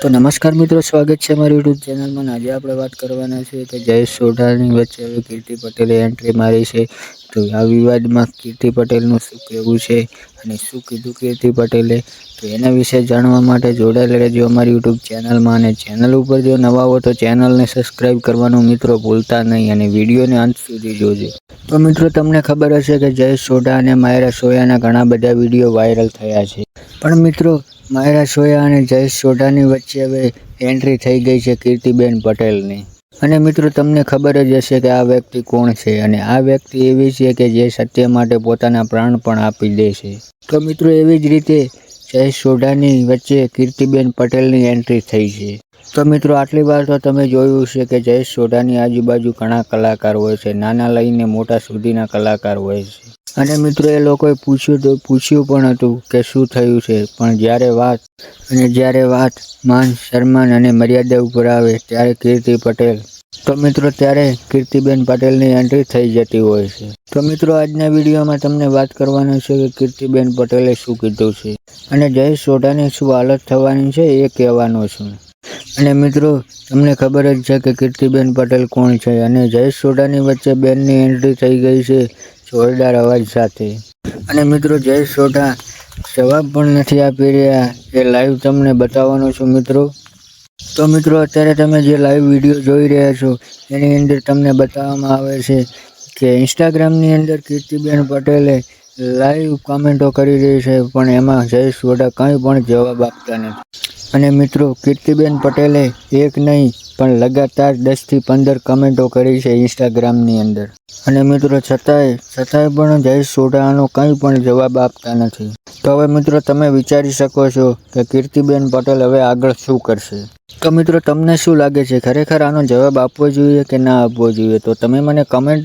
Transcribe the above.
તો નમસ્કાર મિત્રો, સ્વાગત છે મારી યુટ્યુબ ચેનલમાં આજે આપણે વાત કરવાના છે કે જયેશ સોઢાની વચ્ચે હવે કીર્તિ પટેલે એન્ટ્રી મારી છે. તો આ વિવાદમાં કીર્તિ પટેલનું શું કહેવું છે અને શું કીધું કીર્તિ પટેલે? તો એના વિશે જાણવા માટે જોડાયેલા રહેજો અમારી યુટ્યુબ ચેનલમાં અને ચેનલ ઉપર જો નવા હો તો ચેનલને સબસ્ક્રાઈબ કરવાનું મિત્રો ભૂલતા નહીં અને વિડીયોને અંત સુધી જોજો. તો મિત્રો, તમને ખબર હશે કે જય સોઢા અને માયરા સોયાના ઘણા બધા વીડિયો વાયરલ થયા છે. પણ મિત્રો, માયરા સોયા અને જય સોઢાની વચ્ચે હવે એન્ટ્રી થઈ ગઈ છે કીર્તિબેન પટેલની. અને મિત્રો, તમને ખબર જ હશે કે આ વ્યક્તિ કોણ છે અને આ વ્યક્તિ એવી છે કે જે સત્ય માટે પોતાના પ્રાણ પણ આપી દે છે. તો મિત્રો, એવી જ રીતે જય સોઢાની વચ્ચે કીર્તિબેન પટેલની એન્ટ્રી થઈ છે. તો મિત્રો, આટલી વાર તો તમે જોયું છે કે જયેશ સોઢાની આજુબાજુ ઘણા કલાકાર હોય છે, નાના લઈને મોટા સુધીના કલાકાર હોય છે. અને મિત્રો, એ લોકોએ પૂછ્યું તો, પૂછ્યું પણ હતું કે શું થયું છે, પણ જ્યારે વાત, અને જ્યારે વાત માન, સન્માન અને મર્યાદા ઉપર આવે ત્યારે કીર્તિ પટેલ, તો મિત્રો, ત્યારે કીર્તિબેન પટેલની એન્ટ્રી થઈ જતી હોય છે. તો મિત્રો, આજના વિડીયોમાં તમને વાત કરવાનો છે કે કીર્તિબેન પટેલે શું કીધું છે, અને જયેશ સોઢાની શું હાલત થવાની છે એ કહેવાનું છું. અને મિત્રો, તમને ખબર જ છે કે કીર્તિબેન પટેલ કોણ છે અને જયેશ સોઢાની વચ્ચે બેનની એન્ટ્રી થઈ ગઈ છે જોરદાર અવાજ સાથે. અને મિત્રો, જયેશ સોઢા જવાબ પણ નથી આપી રહ્યા. એ લાઈવ તમને બતાવવાનો છું મિત્રો. તો મિત્રો, અત્યારે તમે જે લાઈવ વીડિયો જોઈ રહ્યા છો, એની અંદર તમને બતાવવામાં આવે છે કે ઇન્સ્ટાગ્રામની અંદર કીર્તિબેન પટેલે લાઈવ કોમેન્ટો કરી રહી છે, પણ એમાં જયેશ સોઢા કંઈ પણ જવાબ આપતા નથી. અને મિત્રો, કીર્તિબેન પટેલે એક નહીં, પણ લગાતાર દસથી પંદર કમેન્ટો કરી છે ઇન્સ્ટાગ્રામની અંદર. અને મિત્રો, છતાંય છતાંય પણ જયેશ સોઢાનો કંઈ પણ જવાબ આપતા નથી. તો હવે મિત્રો, તમે વિચારી શકો છો કે કીર્તિબેન પટેલ હવે આગળ શું કરશે. તો મિત્રો, તમને શું લાગે છે? ખરેખર આનો જવાબ આપવો જોઈએ કે ના આપવો જોઈએ? તો તમે મને કમેન્ટ